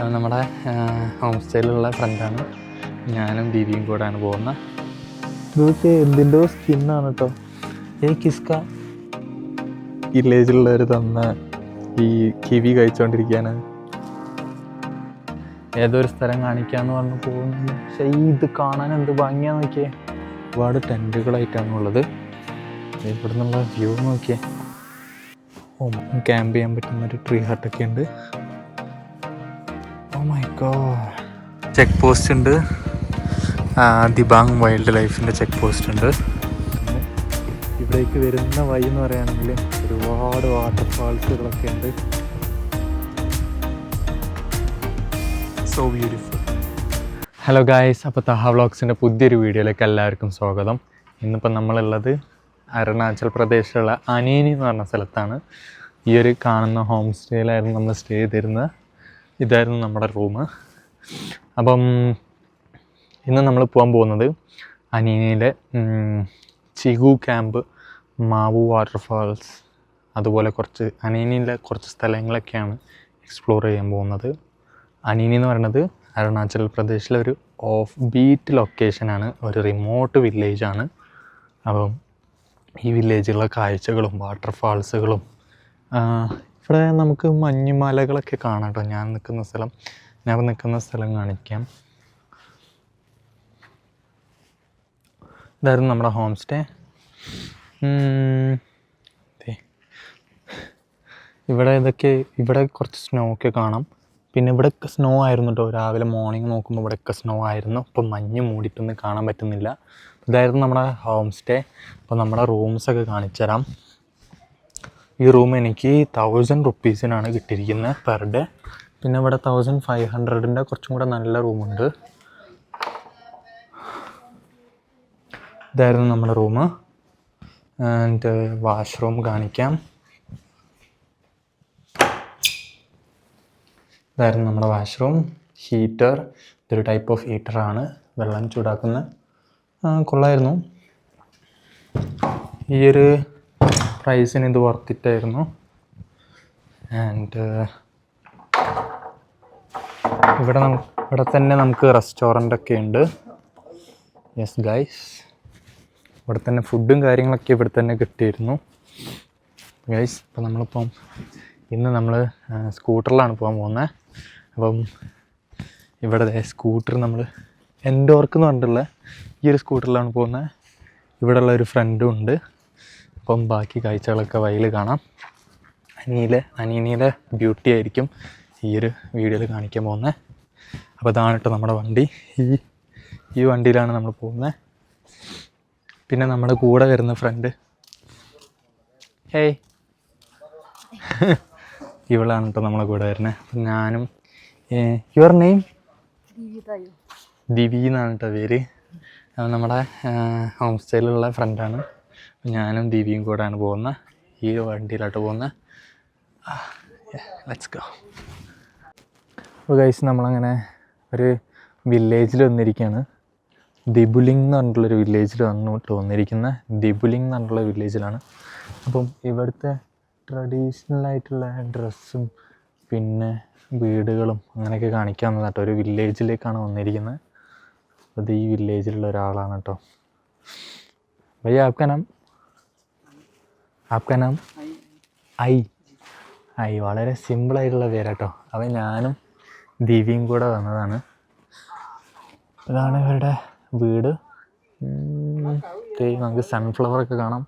നമ്മുടെ ഹോം സ്റ്റൈലുള്ള ഫ്രണ്ടാണ് ഞാനും ദീപിയും കൂടെയാണ് പോകുന്നത്. ഇതൊക്കെ എന്തിന്റെ സ്കിന്നാണ് കേട്ടോ ഏ കിസ്ക. വില്ലേജിലുള്ളവർ തന്ന ഈ കിവി കഴിച്ചുകൊണ്ടിരിക്കുകയാണ് ഏതൊരു സ്ഥലം കാണിക്കാന്ന് പറഞ്ഞു പോകുന്നു പക്ഷേ ഈ ഇത് കാണാൻ എന്ത് ഭംഗിയാന്ന് നോക്കിയേ. ഒരുപാട് ടെന്റുകളായിട്ടാണ് ഉള്ളത്. ഇവിടെ നിന്നുള്ള വ്യൂ നോക്കിയേ. ഓ ക്യാമ്പ് ചെയ്യാൻ പറ്റുന്ന ഒരു ട്രീ ഹട്ടൊക്കെ ഉണ്ട്. ചെക്ക് പോസ്റ്റ് ഉണ്ട്. ദിബാങ് വൈൽഡ് ലൈഫിന്റെ ചെക്ക് പോസ്റ്റ് ഉണ്ട്. ഇവിടേക്ക് വരുന്ന വഴി എന്ന് പറയുകയാണെങ്കിൽ ഒരുപാട് വാട്ടർഫാൾസുകളൊക്കെ ഉണ്ട്. സോ ബ്യൂട്ടിഫുൾ ഹലോ ഗായ്സ് അപ്പോൾ തഹ വ്ളോഗ്സിന്റെ പുതിയൊരു വീഡിയോയിലേക്ക് എല്ലാവർക്കും സ്വാഗതം. ഇന്നിപ്പോൾ നമ്മളുള്ളത് അരുണാചൽ പ്രദേശിലുള്ള അനീനി എന്ന് പറഞ്ഞ സ്ഥലത്താണ്. ഈ ഒരു കാണുന്ന ഹോം സ്റ്റേയിലായിരുന്നു നമ്മൾ സ്റ്റേ ചെയ്തിരുന്നത്. ഇതായിരുന്നു നമ്മുടെ റൂം. അപ്പം ഇന്ന് നമ്മൾ പോകാൻ പോകുന്നത് അനീനയിലെ ചിഗു ക്യാമ്പ് മാവു വാട്ടർഫാൾസ് അതുപോലെ കുറച്ച് അനീനയിലെ കുറച്ച് സ്ഥലങ്ങളൊക്കെയാണ് എക്സ്പ്ലോർ ചെയ്യാൻ പോകുന്നത്. അനീനി എന്ന് പറയുന്നത് അരുണാചൽ പ്രദേശിലെ ഒരു ഓഫ് ബീറ്റ് ലൊക്കേഷനാണ് ഒരു റിമോട്ട് വില്ലേജാണ് അപ്പം ഈ വില്ലേജിലുള്ള കാഴ്ചകളും വാട്ടർഫാൾസുകളും ഇവിടെ നമുക്ക് മഞ്ഞുമലകളൊക്കെ കാണാം കേട്ടോ. ഞാൻ നിൽക്കുന്ന സ്ഥലം ഞാൻ നിൽക്കുന്ന സ്ഥലം കാണിക്കാം. ഇതായിരുന്നു നമ്മുടെ ഹോം സ്റ്റേ ഇവിടെ ഇതൊക്കെ ഇവിടെ കുറച്ച് സ്നോ ഒക്കെ കാണാം. പിന്നെ ഇവിടെയൊക്കെ സ്നോ ആയിരുന്നു കേട്ടോ. രാവിലെ മോർണിംഗ് നോക്കുമ്പോൾ ഇവിടെയൊക്കെ സ്നോ ആയിരുന്നു. ഇപ്പം മഞ്ഞ് മൂടിയിട്ടൊന്നും കാണാൻ പറ്റുന്നില്ല. ഇതായിരുന്നു നമ്മുടെ ഹോം സ്റ്റേ അപ്പോൾ നമ്മുടെ റൂംസൊക്കെ കാണിച്ചു തരാം ഈ റൂം എനിക്ക് തൗസൻഡ് റുപ്പീസിനാണ് കിട്ടിയിരിക്കുന്നത് പെർ ഡേ പിന്നെ ഇവിടെ തൗസൻഡ് ഫൈവ് ഹൺഡ്രഡിന്റെ കുറച്ചും കൂടെ നല്ല റൂമുണ്ട്. ഇതായിരുന്നു നമ്മുടെ റൂം. ആൻഡ് വാഷ്റൂം കാണിക്കാം. ഇതായിരുന്നു നമ്മുടെ വാഷ്റൂം ഹീറ്റർ ഇതൊരു ടൈപ്പ് ഓഫ് ഹീറ്ററാണ് വെള്ളം ചൂടാക്കുന്ന കൊള്ളായിരുന്നു. ഈ ഒരു പ്രൈസിന് ഇത് വർത്തിട്ടായിരുന്നു ആൻഡ് ഇവിടെ നമുക്ക് ഇവിടെ തന്നെ നമുക്ക് റെസ്റ്റോറന്റ് ഒക്കെ ഉണ്ട്. യെസ് ഗൈസ് ഇവിടെ തന്നെ ഫുഡും കാര്യങ്ങളൊക്കെ ഇവിടെ തന്നെ കിട്ടിയിരുന്നു. ഗൈസ് ഇപ്പം നമ്മളിപ്പം ഇന്ന് നമ്മൾ സ്കൂട്ടറിലാണ് പോകാൻ പോകുന്നത് അപ്പം ഇവിടെ സ്കൂട്ടർ നമ്മൾ എൻഡോർക്ക് എന്ന് പറഞ്ഞിട്ടുള്ള ഈ ഒരു സ്കൂട്ടറിലാണ് പോകുന്നത് ഇവിടെയുള്ള ഒരു ഫ്രണ്ടും ഉണ്ട്. അപ്പം ബാക്കി കാഴ്ചകളൊക്കെ വയൽ കാണാം. അനിയിലെ അനീനിയിലെ ബ്യൂട്ടി ആയിരിക്കും ഈ ഒരു വീഡിയോയിൽ കാണിക്കാൻ പോകുന്നത്. അപ്പോൾ അതാണ് കേട്ടോ നമ്മുടെ വണ്ടി. ഈ ഈ വണ്ടിയിലാണ് നമ്മൾ പോകുന്നത്. പിന്നെ നമ്മുടെ കൂടെ വരുന്ന ഫ്രണ്ട് ഹേയ് ഇവളാണ് കേട്ടോ നമ്മളെ കൂടെ വരുന്നത്. അപ്പം ഞാനും യുവർ നെയിം ദിവി എന്നാണ് കേട്ടോ പേര്. നമ്മുടെ ഹോം സ്റ്റൈലുള്ള ഫ്രണ്ടാണ് ഞാനും ദീപിയും കൂടെയാണ് പോകുന്നത് ഈ വണ്ടിയിലോട്ട് പോകുന്നത് ലെറ്റ്സ് ഗോ അപ്പോൾ കഴിച്ച് നമ്മളങ്ങനെ ഒരു വില്ലേജിൽ വന്നിരിക്കുകയാണ് ദിബുലിംഗ് എന്ന് പറഞ്ഞിട്ടുള്ളൊരു വില്ലേജിൽ വന്നിട്ട് വന്നിരിക്കുന്ന ദിബുലിംഗ് എന്ന് പറഞ്ഞിട്ടുള്ള വില്ലേജിലാണ് അപ്പം ഇവിടുത്തെ ട്രഡീഷണൽ ആയിട്ടുള്ള ഡ്രസ്സും പിന്നെ വീടുകളും അങ്ങനെയൊക്കെ കാണിക്കാവുന്നതാണ് കേട്ടോ. ഒരു വില്ലേജിലേക്കാണ് വന്നിരിക്കുന്നത് അത് ഈ വില്ലേജിലുള്ള ഒരാളാണ് കേട്ടോ. ഭയ്യ ആപ്കാ നാം ആപ്കാ നാം ഐ. ഐ. വളരെ സിമ്പിളായിട്ടുള്ള പേരാട്ടോ. അവൻ ഞാനും ദിവ്യയും കൂടെ വന്നതാണ്. ഇതാണ് ഇവരുടെ വീട്. നമുക്ക് സൺഫ്ലവർ ഒക്കെ കാണാം.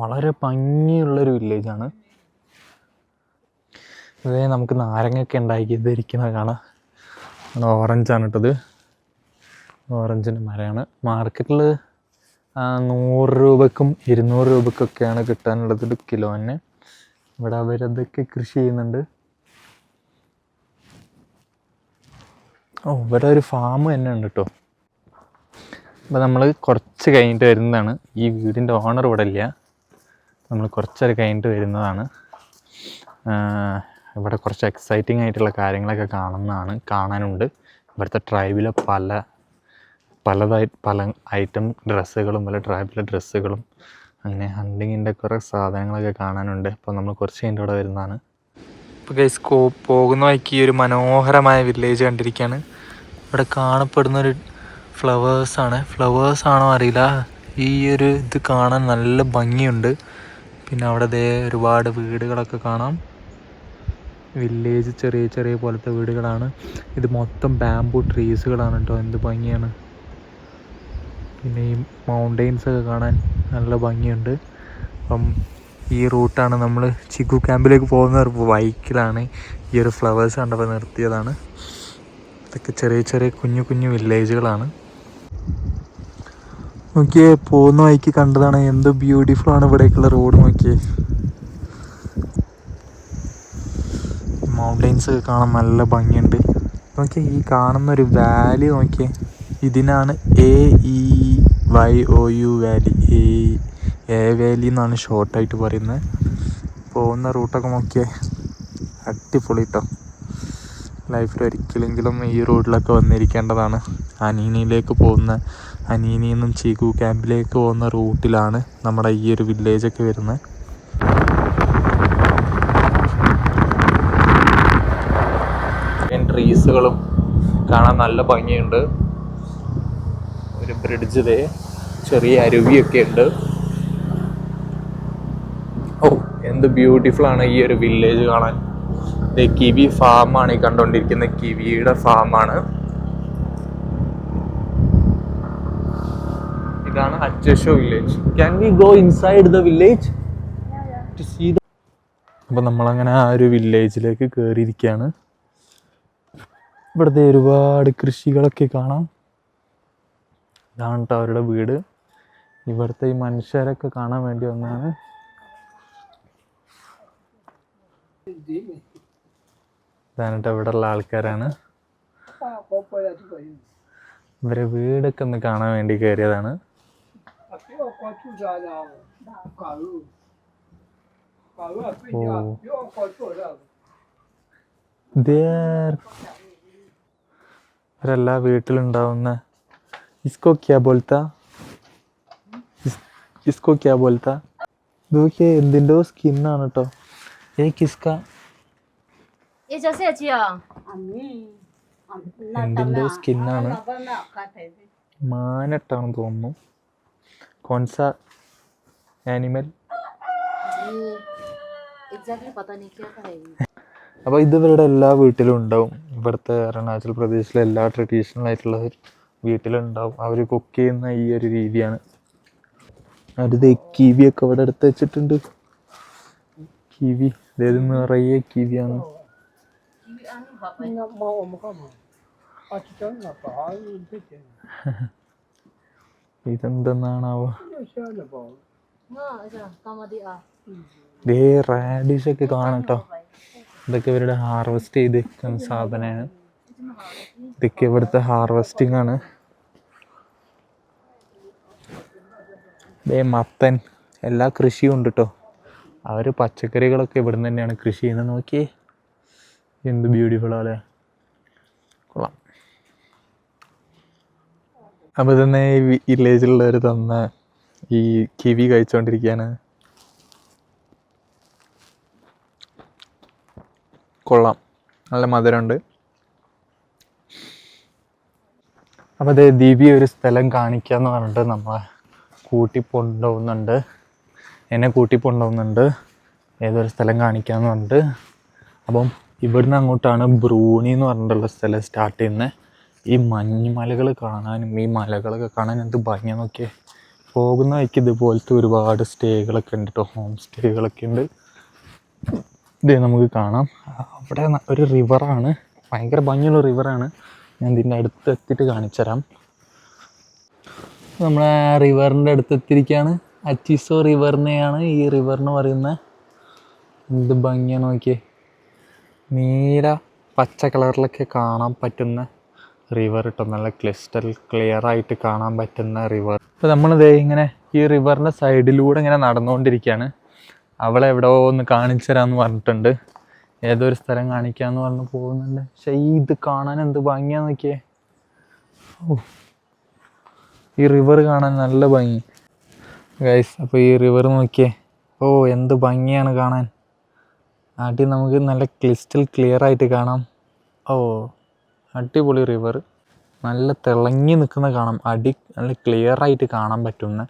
വളരെ ഭംഗിയുള്ളൊരു വില്ലേജാണ് ഇതേ നമുക്ക് നാരങ്ങയൊക്കെ ഉണ്ടാക്കിയതിരിക്കുന്നത് കാണാം. ഓറഞ്ചാണ് ഇട്ടത്. ഓറഞ്ചിന്റെ മരമാണ്. മാർക്കറ്റിൽ നൂറ് രൂപക്കും ഇരുന്നൂറ് രൂപക്കൊക്കെയാണ് കിട്ടാനുള്ളത് ഒരു കിലോന് ഇവിടെ അവരതൊക്കെ കൃഷി ചെയ്യുന്നുണ്ട്. ഓ ഇവിടെ ഒരു ഫാം തന്നെ ഉണ്ട് കേട്ടോ അപ്പോൾ നമ്മൾ കുറച്ച് കഴിഞ്ഞിട്ട് വരുന്നതാണ്. ഈ വീടിന്റെ ഓണർ ഇവിടെ ഇല്ല. നമ്മൾ കുറച്ചൊരു കഴിഞ്ഞിട്ട് വരുന്നതാണ്. ഇവിടെ കുറച്ച് എക്സൈറ്റിംഗ് ആയിട്ടുള്ള കാര്യങ്ങളൊക്കെ കാണുന്നതാണ് കാണാനുണ്ട്. ഇവിടുത്തെ ട്രൈബിലെ പല പലതായി പല ഐറ്റം ഡ്രസ്സുകളും പല ട്രൈബിലെ ഡ്രസ്സുകളും അങ്ങനെ ഹണ്ടിങ്ങിന്റെ കുറേ സാധനങ്ങളൊക്കെ കാണാനുണ്ട്. അപ്പോൾ നമ്മൾ കുറച്ച് കഴിഞ്ഞിട്ട് ഇവിടെ വരുന്നതാണ്. ഇപ്പോൾ ഗൈസ് കോ പോകുന്ന വഴിക്ക് ഒരു മനോഹരമായ വില്ലേജ് കണ്ടിരിക്കുകയാണ് ഇവിടെ കാണപ്പെടുന്ന ഒരു ഫ്ലവേഴ്സാണ് ഫ്ലവേഴ്സ് ആണോ അറിയില്ല. ഈ ഒരു ഇത് കാണാൻ നല്ല ഭംഗിയുണ്ട്. പിന്നെ അവിടെ ദേ ഒരുപാട് വീടുകളൊക്കെ കാണാം. വില്ലേജ് ചെറിയ ചെറിയ പോലത്തെ വീടുകളാണ്. ഇത് മൊത്തം ബാംബു ട്രീസുകളാണ് കേട്ടോ എന്ത് ഭംഗിയാണ്. പിന്നെ ഈ മൗണ്ടെയ്ൻസ് ഒക്കെ കാണാൻ നല്ല ഭംഗിയുണ്ട്. അപ്പം ഈ റൂട്ടാണ് നമ്മൾ ചിക്കു ക്യാമ്പിലേക്ക് പോകുന്ന ബൈക്കിലാണ് ഈ ഒരു ഫ്ലവേഴ്സ് കണ്ടപ്പോൾ നിർത്തിയതാണ്. ഇതൊക്കെ ചെറിയ ചെറിയ കുഞ്ഞു കുഞ്ഞു വില്ലേജുകളാണ് നോക്കിയേ പോകുന്ന വഴിക്ക് കണ്ടതാണ് എന്ത് ബ്യൂട്ടിഫുൾ ആണ് ഇവിടേക്കുള്ള റോഡ് നോക്കിയേ. മൗണ്ടെയ്ൻസ് കാണാൻ നല്ല ഭംഗിയുണ്ട്. നോക്കിയേ ഈ കാണുന്ന ഒരു വാലി നോക്കിയേ. ഇതിനാണ് A E Y O U valley ഈ എ വാലി എന്നാണ് ഷോർട്ടായിട്ട് പറയുന്നത് പോകുന്ന റൂട്ടൊക്കെ നോക്കിയേ. അടിപൊളി കേട്ടോ ലൈഫിൽ ഒരിക്കലെങ്കിലും ഈ റോഡിലൊക്കെ വന്നിരിക്കേണ്ടതാണ്. അനീനിയിലേക്ക് പോകുന്ന അനീനിയിൽ നിന്നും ചീകു ക്യാമ്പിലേക്ക് പോകുന്ന റൂട്ടിലാണ് നമ്മുടെ ഈ ഒരു വില്ലേജൊക്കെ വരുന്നത് ട്രീസുകളും കാണാൻ നല്ല ഭംഗിയുണ്ട്. ഒരു ബ്രിഡ്ജ് ദേ ചെറിയ അരുവിയൊക്കെ ഉണ്ട്. ഓ എന്ത് ബ്യൂട്ടിഫുൾ ആണ് ഈ ഒരു വില്ലേജ് കാണാൻ. ദേ കിവി ഫാമാണ് ഈ കണ്ടുകൊണ്ടിരിക്കുന്നത് കിവിയുടെ ഫാമാണ് ഇതാണ് അച്ചഷോ village can we go inside the village അപ്പം നമ്മളങ്ങനെ ആ ഒരു വില്ലേജിലേക്ക് കയറിയിരിക്കുകയാണ് ഇവിടുത്തെ ഒരുപാട് കൃഷികളൊക്കെ കാണാം. ഇതാണ് കേട്ടോ അവരുടെ വീട്. ഇവിടുത്തെ ഈ മനുഷ്യരൊക്കെ കാണാൻ വേണ്ടി വന്നാണ് ഇതാണ് ഇവിടെ ഉള്ള ആൾക്കാരാണ്. ഇവരെ വീടൊക്കെ ഒന്ന് കാണാൻ വേണ്ടി കയറിയതാണ്. ഇവരെല്ലാ വീട്ടിലുണ്ടാവുന്ന ഇസ്കോ ക്യാ ബോൾത്ത ഇസ്കോ ക്യാ ബോൾത്ത നോക്കിയേ എന്തിൻ്റെയോ സ്കിന്നാണ് കേട്ടോ ഏ കിസ്ക ये जैसे अच्छी है എന്തിൻ്റെയോ സ്കിന്നാണ് മാനട്ടാണെന്ന് തോന്നുന്നു കോൺസ ആനിമൽ एग्जैक्टली पता नहीं क्या था ये അപ്പോൾ ഇത് ഇവരുടെ എല്ലാ വീട്ടിലും ഉണ്ടാവും ഇവിടുത്തെ അരുണാചൽ പ്രദേശിലെ എല്ലാ ട്രഡീഷണൽ ആയിട്ടുള്ള വീട്ടിലുണ്ടാവും. അവർ കുക്ക് ചെയ്യുന്ന ഈ ഒരു രീതിയാണ്. അടുത്ത് ഒക്കെ ഇവിടെ അടുത്ത് വെച്ചിട്ടുണ്ട്. കിവി. അതായത് നിറയെ കിവിയാണ്. ഇതെന്തെന്നാണാവോ? ദേ കാണട്ടോ ഇതൊക്കെ ഇവരുടെ ഹാർവെസ്റ്റ് ചെയ്ത് സാധനമാണ്. ഇതൊക്കെ ഇവിടുത്തെ ഹാർവെസ്റ്റിംഗ് ആണ്. ദേ മത്തൻ എല്ലാ കൃഷിയും ഉണ്ട് കേട്ടോ അവർ പച്ചക്കറികളൊക്കെ ഇവിടുന്ന് തന്നെയാണ് കൃഷി ചെയ്യുന്നത്. നോക്കിയേ എന്ത് ബ്യൂട്ടിഫുൾ അല്ലേ കൊള്ളാം. അപ്പോൾ തന്നെ ഈ വില്ലേജിലുള്ളവർ തന്ന ഈ കിവി കഴിച്ചുകൊണ്ടിരിക്കുകയാണ് കൊള്ളാം. നല്ല മധുരമുണ്ട്. അപ്പോൾ അതെ ദീപി ഒരു സ്ഥലം കാണിക്കുക എന്ന് പറഞ്ഞിട്ട് നമ്മളെ കൂട്ടി കൊണ്ടുപോകുന്നുണ്ട് എന്നെ കൂട്ടി കൊണ്ടുപോകുന്നുണ്ട് ഏതൊരു സ്ഥലം കാണിക്കുക എന്ന് പറഞ്ഞിട്ട്. അപ്പം ഇവിടുന്ന് അങ്ങോട്ടാണ് ബ്രൂണി എന്ന് പറഞ്ഞിട്ടുള്ള സ്ഥലം സ്റ്റാർട്ട് ചെയ്യുന്നത് ഈ മഞ്ഞുമലകൾ കാണാനും ഈ മലകളൊക്കെ കാണാൻ എന്ത് ഭംഗി നോക്കിയേ. പോകുന്ന വഴിക്ക് ഇതുപോലത്തെ ഒരുപാട് സ്റ്റേകളൊക്കെ ഉണ്ട് കേട്ടോ ഹോം സ്റ്റേകളൊക്കെ ഉണ്ട്. ഇത് നമുക്ക് കാണാം. അവിടെ ഒരു റിവറാണ് ഭയങ്കര ഭംഗിയുള്ള റിവറാണ് ഞാൻ ഇതിന്റെ അടുത്ത് എത്തിയിട്ട് കാണിച്ചു തരാം നമ്മളെ റിവറിന്റെ അടുത്ത് എത്തിയിരിക്കുകയാണ് അച്ചിസോ റിവറിനെയാണ് ഈ റിവർ എന്ന് പറയുന്ന എന്ത് ഭംഗിയാണ് നോക്കിയേ. നീല പച്ച കളറിലൊക്കെ കാണാൻ പറ്റുന്ന റിവർ കേട്ടോ. നല്ല ക്ലിസ്റ്റൽ ക്ലിയർ ആയിട്ട് കാണാൻ പറ്റുന്ന റിവർ. ഇപ്പോൾ നമ്മളിത് ഇങ്ങനെ ഈ റിവറിന്റെ സൈഡിലൂടെ ഇങ്ങനെ നടന്നുകൊണ്ടിരിക്കുകയാണ്. അവളെ എവിടെ ഒന്ന് കാണിച്ചു തരാമെന്ന് പറഞ്ഞിട്ടുണ്ട്. ഏതൊരു സ്ഥലം കാണിക്കാന്ന് പറഞ്ഞ് പോകുന്നുണ്ട്. പക്ഷെ ഈ ഇത് കാണാൻ എന്ത് ഭംഗിയാ നോക്കിയേ. ഈ റിവർ കാണാൻ നല്ല ഭംഗി. ഗൈസ് അപ്പോൾ ഈ റിവർ നോക്കിയേ. ഓ എന്ത് ഭംഗിയാണ് കാണാൻ. അടി നമുക്ക് നല്ല ക്ലിസ്റ്റൽ ക്ലിയർ ആയിട്ട് കാണാം. ഓ അടിപൊളി റിവർ നല്ല തിളങ്ങി നിൽക്കുന്ന കാണാം. അടി നല്ല ക്ലിയർ ആയിട്ട് കാണാൻ പറ്റുന്ന.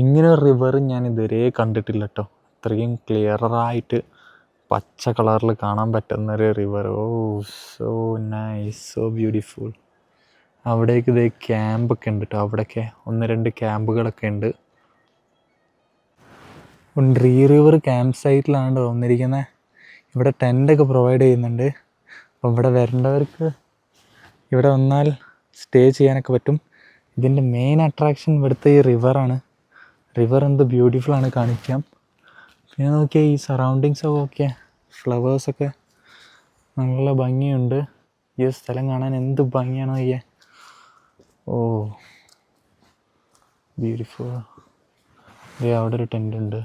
ഇങ്ങനെ ഒരു റിവർ ഞാൻ ഇതുവരെ കണ്ടിട്ടില്ല കേട്ടോ അത്രയും ക്ലിയറായിട്ട് പച്ച കളറിൽ കാണാൻ പറ്റുന്ന ഒരു river oh so nice so beautiful അവിടേക്ക് ഇതേ ക്യാമ്പൊക്കെ ഉണ്ട് കേട്ടോ അവിടെയൊക്കെ ഒന്ന് രണ്ട് ക്യാമ്പുകളൊക്കെ ഉണ്ട്. ഡ്രീ റിവർ ക്യാമ്പ് സൈറ്റിലാണ് വന്നിരിക്കുന്നത് ഇവിടെ ടെന്റൊക്കെ പ്രൊവൈഡ് ചെയ്യുന്നുണ്ട്. അപ്പോൾ ഇവിടെ വരേണ്ടവർക്ക് ഇവിടെ വന്നാൽ സ്റ്റേ ചെയ്യാനൊക്കെ പറ്റും. ഇതിന്റെ മെയിൻ അട്രാക്ഷൻ ഇവിടുത്തെ ഈ റിവറാണ് റിവർ എന്ത് ബ്യൂട്ടിഫുൾ ആണ് കാണിക്കാം. പിന്നെ നോക്കിയാൽ ഈ സറൗണ്ടിങ്സ് ഒക്കെ ഓക്കെ ഫ്ലവേഴ്സൊക്കെ നല്ല ഭംഗിയുണ്ട്. ഈ സ്ഥലം കാണാൻ എന്ത് ഭംഗിയാണ് അയ്യേ. ഓ ബ്യൂട്ടിഫുൾ ദേ അവിടെ ഒരു ടെന്റ് ഉണ്ട്.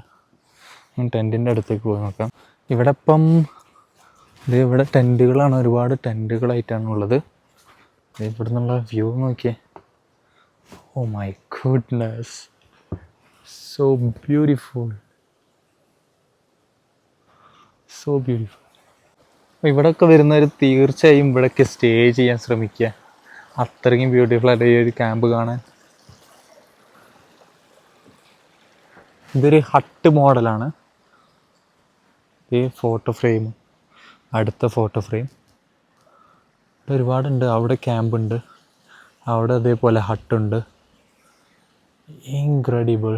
ടെന്റിന്റെ അടുത്തേക്ക് പോയി നോക്കാം. ഇവിടെ ഇപ്പം ഇത് ഇവിടെ ടെന്റുകളാണ് ഒരുപാട് ടെന്റുകളായിട്ടാണ് ഉള്ളത്. ഇവിടെ നിന്നുള്ള വ്യൂ നോക്കിയേ. ഓ my goodness so beautiful so beautiful ഇവിടെയൊക്കെ വരുന്നവർ തീർച്ചയായും ഇവിടെയൊക്കെ സ്റ്റേ ചെയ്യാൻ ശ്രമിക്കുക. അത്രയും ബ്യൂട്ടിഫുൾ ആയിട്ട് ഈ ഒരു ക്യാമ്പ് കാണാൻ. ഇതൊരു ഹട്ട് മോഡലാണ് ഈ ഫോട്ടോ ഫ്രെയിം അടുത്ത ഫോട്ടോ ഫ്രെയിം ഒരുപാടുണ്ട്. അവിടെ ക്യാമ്പുണ്ട് അവിടെ അതേപോലെ ഹട്ടുണ്ട് ഇൻക്രെഡിബിൾ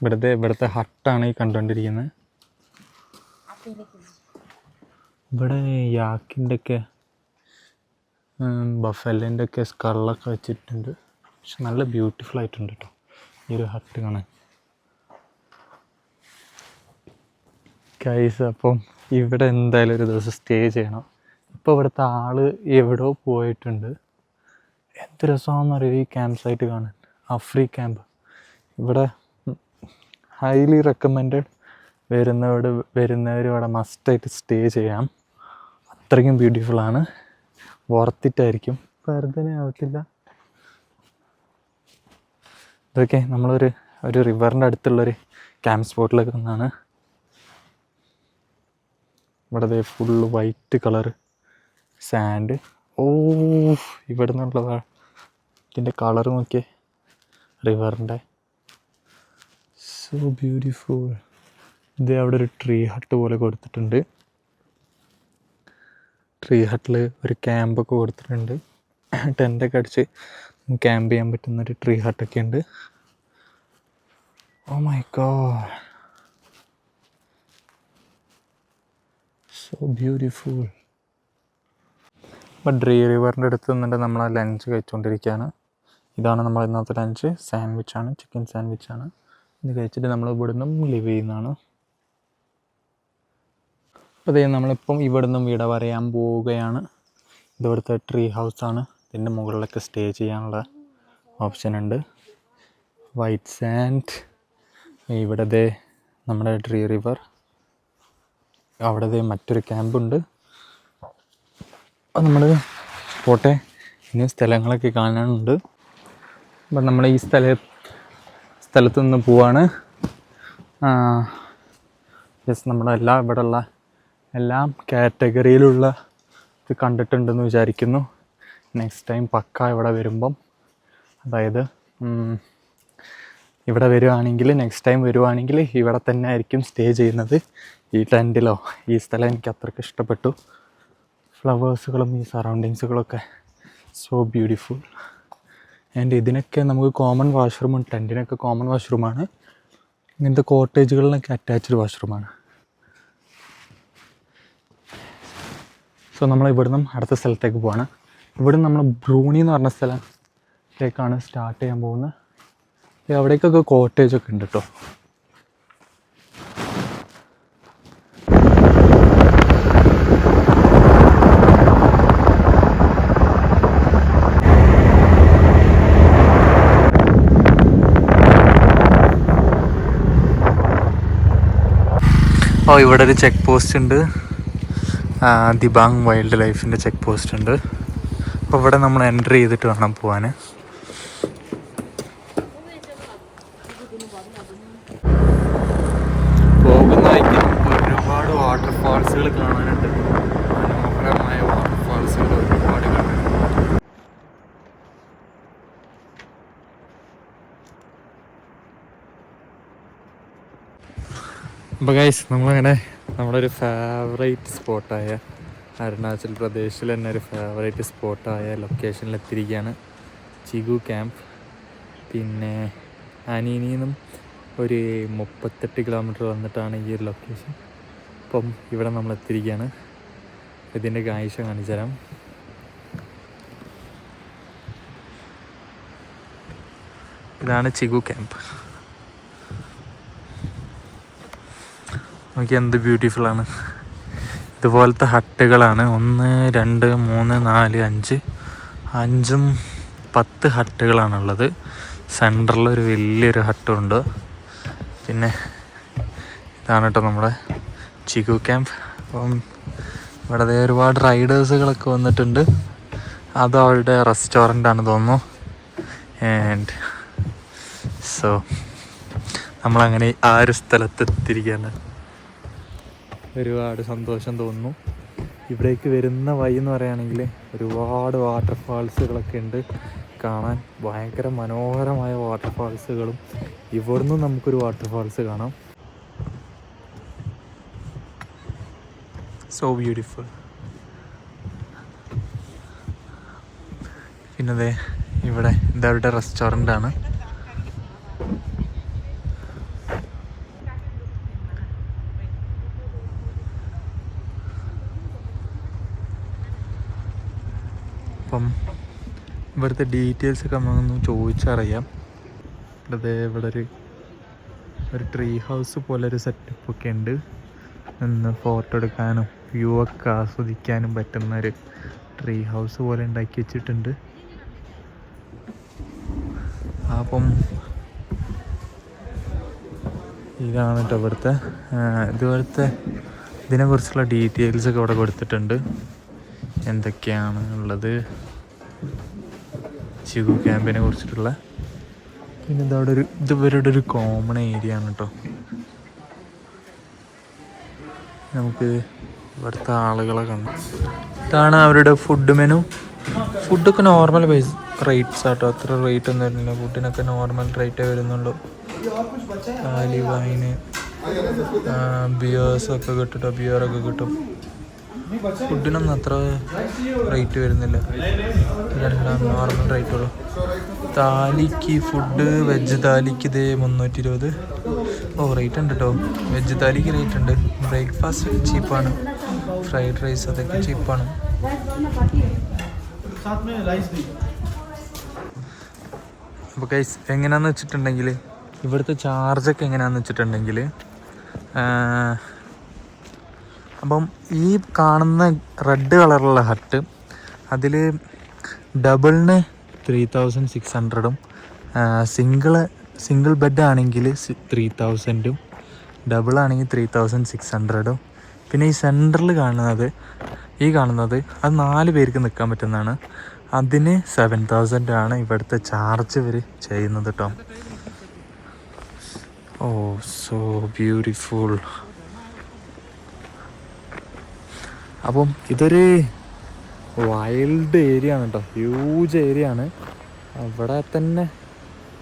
ഇവിടുത്തെ ഇവിടുത്തെ ഹട്ടാണ് ഈ കണ്ടുകൊണ്ടിരിക്കുന്നത് ഇവിടെ യാക്കിന്റെ ഒക്കെ ബഫലിന്റെ ഒക്കെ സ്കള്ളൊക്കെ വെച്ചിട്ടുണ്ട്. പക്ഷെ നല്ല ബ്യൂട്ടിഫുൾ ആയിട്ടുണ്ട് കേട്ടോ ഈ ഒരു ഹട്ട് കാണാൻ. കൈസ് അപ്പം ഇവിടെ എന്തായാലും ഒരു ദിവസം സ്റ്റേ ചെയ്യണം. ഇപ്പോൾ ഇവിടുത്തെ ആൾ എവിടെയോ പോയിട്ടുണ്ട്. എന്ത് രസമാണെന്ന് അറിയാം ഈ ക്യാമ്പ് സൈറ്റ് കാണാൻ. അഫ്രീ ക്യാമ്പ് ഇവിടെ ഹൈലി റെക്കമെൻഡ് വരുന്നവർ വരുന്നവർ ഇവിടെ മസ്റ്റായിട്ട് സ്റ്റേ ചെയ്യാം. അത്രയ്ക്കും ബ്യൂട്ടിഫുൾ ആണ്. വർത്തിട്ടായിരിക്കും വെറുതെ ആവത്തില്ല. ഇതൊക്കെ നമ്മളൊരു ഒരു റിവറിന്റെ അടുത്തുള്ളൊരു ക്യാമ്പ് സ്പോട്ടിലൊക്കെ വന്നാണ്. ഇവിടെ ഫുള്ള് വൈറ്റ് കളർ സാൻഡ് ഓ ഇവിടെ നിന്നുള്ളതാ ഇതിന്റെ കളർ നോക്കിയേ. റിവറിന്റെ സോ ബ്യൂട്ടിഫുൾ ഇത് അവിടെ ഒരു ട്രീ ഹട്ട് പോലെ കൊടുത്തിട്ടുണ്ട്. ട്രീ ഹട്ടിൽ ഒരു ക്യാമ്പൊക്കെ കൊടുത്തിട്ടുണ്ട്. ടെന്റൊക്കെ അടിച്ച് ക്യാമ്പ് ചെയ്യാൻ പറ്റുന്ന ഒരു ട്രീ ഹട്ടൊക്കെ ഉണ്ട്. Oh my god so beautiful ഇപ്പം ഡ്രീ റിവറിന്റെ അടുത്ത് നിന്നിട്ട് നമ്മൾ ലഞ്ച് കഴിച്ചുകൊണ്ടിരിക്കുകയാണ് ഇതാണ് നമ്മൾ ഇന്നത്തെ ലഞ്ച് സാൻഡ്വിച്ചാണ് ചിക്കൻ സാൻഡ്വിച്ചാണ് ഇത് കഴിച്ചിട്ട് നമ്മൾ ഇവിടെ നിന്നും ലിവ് ചെയ്യുന്നതാണ്. അപ്പോൾ ഇതേ നമ്മളിപ്പം ഇവിടെ നിന്നും വിട പറയാൻ പോവുകയാണ്. ഇതിവിടുത്തെ ട്രീ ഹൗസാണ് ഇതിന്റെ മുകളിലൊക്കെ സ്റ്റേ ചെയ്യാനുള്ള ഓപ്ഷൻ ഉണ്ട്. വൈറ്റ് സാൻഡ് ഇവിടത്തെ നമ്മുടെ ട്രീ റിവർ അവിടത്തെ മറ്റൊരു ക്യാമ്പുണ്ട് അപ്പം നമ്മൾ പോട്ടെ. ഇനി സ്ഥലങ്ങളൊക്കെ കാണാനുണ്ട്. അപ്പം നമ്മൾ ഈ സ്ഥല സ്ഥലത്ത് നിന്ന് പോവാണ് യെസ് നമ്മുടെ എല്ലാ ഉള്ള എല്ലാം കാറ്റഗറിയിലുള്ള ഇത് കണ്ടിട്ടുണ്ടെന്ന് വിചാരിക്കുന്നു. നെക്സ്റ്റ് ടൈം പക്ക ഇവിടെ വരുമ്പം അതായത് ഇവിടെ വരുവാണെങ്കിൽ നെക്സ്റ്റ് ടൈം വരുവാണെങ്കിൽ ഇവിടെ തന്നെ ആയിരിക്കും സ്റ്റേ ചെയ്യുന്നത്. ഈ ടെന്റിലോ ഈ സ്ഥലം എനിക്ക് അത്രയ്ക്ക് ഇഷ്ടപ്പെട്ടു. ഫ്ലവേഴ്സുകളും ഈ സറൗണ്ടിങ്സുകളൊക്കെ സോ ബ്യൂട്ടിഫുൾ ആൻഡ് ഇതിനൊക്കെ നമുക്ക് കോമൺ വാഷ്റൂമും ടെന്റിനൊക്കെ കോമൺ വാഷ്റൂമാണ് ഇങ്ങനത്തെ കോട്ടേജുകളിലൊക്കെ അറ്റാച്ച്ഡ് വാഷ്റൂമാണ് സോ നമ്മൾ ഇവിടുന്ന് അടുത്ത സ്ഥലത്തേക്ക് പോവാണ്. ഇവിടുന്ന് നമ്മൾ ബ്രൂണി എന്ന് പറഞ്ഞ സ്ഥലത്തേക്കാണ് സ്റ്റാർട്ട് ചെയ്യാൻ പോകുന്നത്. അവിടേക്കൊക്കെ കോട്ടേജൊക്കെ ഉണ്ട് കേട്ടോ ഓ ഇവിടെ ഒരു ചെക്ക് പോസ്റ്റ് ഉണ്ട്. ദിബാങ് വൈൽഡ് ലൈഫിന്റെ ചെക്ക് പോസ്റ്റ് ഉണ്ട്. അപ്പോൾ ഇവിടെ നമ്മൾ എൻട്രി ചെയ്തിട്ട് വേണം പോവാൻ. പോകുന്ന ഒരുപാട് വാട്ടർഫാൾസുകൾ കാണാനുണ്ട്. അപ്പോൾ ഗൈസ് നമ്മളങ്ങനെ നമ്മുടെ ഒരു ഫേവറേറ്റ് സ്പോട്ടായ അരുണാചൽ പ്രദേശിൽ തന്നെ ഒരു ഫേവറേറ്റ് സ്പോട്ടായ ലൊക്കേഷനിൽ എത്തിയിരിക്കുകയാണ് ചിഗു ക്യാമ്പ് പിന്നെ നിന്നും ഒരു മുപ്പത്തെട്ട് കിലോമീറ്റർ വന്നിട്ടാണ് ഈ ഒരു ലൊക്കേഷൻ അപ്പം ഇവിടെ നമ്മൾ എത്തിയിരിക്കുകയാണ്. ഇതിന്റെ കാഴ്ച കാണിച്ചു തരാം ഇതാണ് ചിഗു ക്യാമ്പ് നോക്കി എന്ത് ബ്യൂട്ടിഫുൾ ആണ്. ഇതുപോലത്തെ ഹട്ടുകളാണ്. ഒന്ന് രണ്ട് മൂന്ന് നാല് അഞ്ച്. അഞ്ചും പത്ത് ഹട്ടുകളാണുള്ളത്. സെന്ററിൽ ഒരു വലിയൊരു ഹട്ടുണ്ട്. പിന്നെ ഇതാണ് കേട്ടോ നമ്മുടെ ചിഗു ക്യാമ്പ്. അപ്പം ഇവിടെ ഒരുപാട് റൈഡേഴ്സുകളൊക്കെ വന്നിട്ടുണ്ട്. അത് അവളുടെ റെസ്റ്റോറന്റ് ആണ് തോന്നുന്നു. ആൻഡ് സോ നമ്മളങ്ങനെ ആ ഒരു സ്ഥലത്ത് എത്തിയിരിക്കുകയാണ് ഒരുപാട് സന്തോഷം തോന്നുന്നു. ഇവിടേക്ക് വരുന്ന വഴി എന്ന് പറയുകയാണെങ്കിൽ ഒരുപാട് വാട്ടർഫാൾസുകളൊക്കെ ഉണ്ട്. കാണാൻ ഭയങ്കര മനോഹരമായ വാട്ടർഫാൾസുകളും ഇവിടുന്ന് നമുക്കൊരു വാട്ടർഫാൾസ് കാണാം. സോ ബ്യൂട്ടിഫുൾ പിന്നെ ഇവിടെ ഇതവരുടെ റെസ്റ്റോറന്റ് ആണ്. അപ്പം ഇവിടുത്തെ ഡീറ്റെയിൽസ് ഒക്കെ നമുക്കൊന്ന് ചോദിച്ചറിയാം. ഇവിടെ ഇവിടെ ഒരു ഒരു ട്രീ ഹൗസ് പോലെ ഒരു സെറ്റപ്പ് ഒക്കെ ഉണ്ട്. നിന്ന് ഫോട്ടോ എടുക്കാനും വ്യൂ ഒക്കെ ആസ്വദിക്കാനും പറ്റുന്ന ഒരു ട്രീ ഹൗസ് പോലെ ഉണ്ടാക്കി വെച്ചിട്ടുണ്ട്. അപ്പം ഇതാണ് കേട്ടോ ഇവിടുത്തെ ഇതുപോലത്തെ ഇതിനെക്കുറിച്ചുള്ള ഡീറ്റെയിൽസ് ഒക്കെ ഇവിടെ കൊടുത്തിട്ടുണ്ട്. എന്തൊക്കെയാണ് ഉള്ളത്? ചിഗു ക്യാമ്പിനെ കുറിച്ചിട്ടുള്ള പിന്നെ ഇതവിടെ ഒരു ഇത് ഇവരുടെ ഒരു കോമൺ ഏരിയ ആണ് കേട്ടോ നമുക്ക് ഇവിടുത്തെ ആളുകളെ കാണാം. ഇതാണ് അവരുടെ ഫുഡ് മെനു ഫുഡൊക്കെ നോർമൽ പൈസ റേറ്റ്സ് ആട്ടോ. അത്ര റേറ്റ് ഒന്നും വരുന്നില്ല. ഫുഡിനൊക്കെ നോർമൽ റേറ്റേ വരുന്നുള്ളൂ. കാലി വൈന് ബിയേഴ്സൊക്കെ കിട്ടും ബിയറൊക്കെ കിട്ടും. ഫുഡിനൊന്നും അത്ര റേറ്റ് വരുന്നില്ല. ഇതെല്ലാം നോർമൽ റേറ്റ് ഉള്ളു. താലിക്ക് ഫുഡ് വെജ് താലിക്ക് ഇത് മുന്നൂറ്റി ഇരുപത് ഓ റേറ്റ് ഉണ്ട് കേട്ടോ വെജ് താലിക്ക് റേറ്റ് ഉണ്ട്. ബ്രേക്ക്ഫാസ്റ്റ് ചീപ്പാണ് ഫ്രൈഡ് റൈസ് അതൊക്കെ ചീപ്പാണ് അപ്പോൾ കൈസ് എങ്ങനെയാന്ന് വെച്ചിട്ടുണ്ടെങ്കിൽ ഇവിടുത്തെ ചാർജൊക്കെ എങ്ങനെയാന്ന് വെച്ചിട്ടുണ്ടെങ്കിൽ അപ്പം ഈ കാണുന്ന റെഡ് കളറുള്ള ഹട്ട് അതിൽ ഡബിളിന് ത്രീ തൗസൻഡ് സിക്സ് ഹൺഡ്രഡും സിംഗിൾ സിംഗിൾ ബെഡ് ആണെങ്കിൽ ത്രീ തൗസൻഡും ഡബിൾ ആണെങ്കിൽ ത്രീ തൗസൻഡ് സിക്സ് ഹൺഡ്രഡും. പിന്നെ ഈ സെന്ററിൽ കാണുന്നത് ഈ കാണുന്നത് അത് നാല് പേർക്ക് നിൽക്കാൻ പറ്റുന്നതാണ്. അതിന് സെവൻ തൗസൻഡ് ആണ് ഇവിടുത്തെ ചാർജ് ഇവർ ചെയ്യുന്നത് കേട്ടോ. Oh so beautiful. അപ്പം ഇതൊരു വൈൽഡ് ഏരിയ ആണ് കേട്ടോ ഹ്യൂജ് ഏരിയ ആണ്. അവിടെ തന്നെ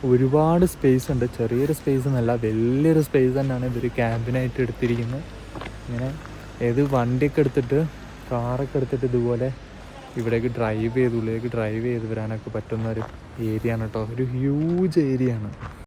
ഒരുപാട് സ്പേസ് ഉണ്ട്. ചെറിയൊരു സ്പേസ് എന്നല്ല വലിയൊരു സ്പേസ് തന്നെയാണ് ഇതൊരു ക്യാമ്പിനായിട്ട് എടുത്തിരിക്കുന്നത്. ഇങ്ങനെ ഏത് വണ്ടിയൊക്കെ എടുത്തിട്ട് കാറൊക്കെ എടുത്തിട്ട് ഇതുപോലെ ഇവിടേക്ക് ഡ്രൈവ് ചെയ്ത് ഉള്ളിലേക്ക് ഡ്രൈവ് ചെയ്ത് വരാനൊക്കെ പറ്റുന്ന ഒരു ഏരിയ ആണ് കേട്ടോ ഒരു ഹ്യൂജ് ഏരിയ ആണ്.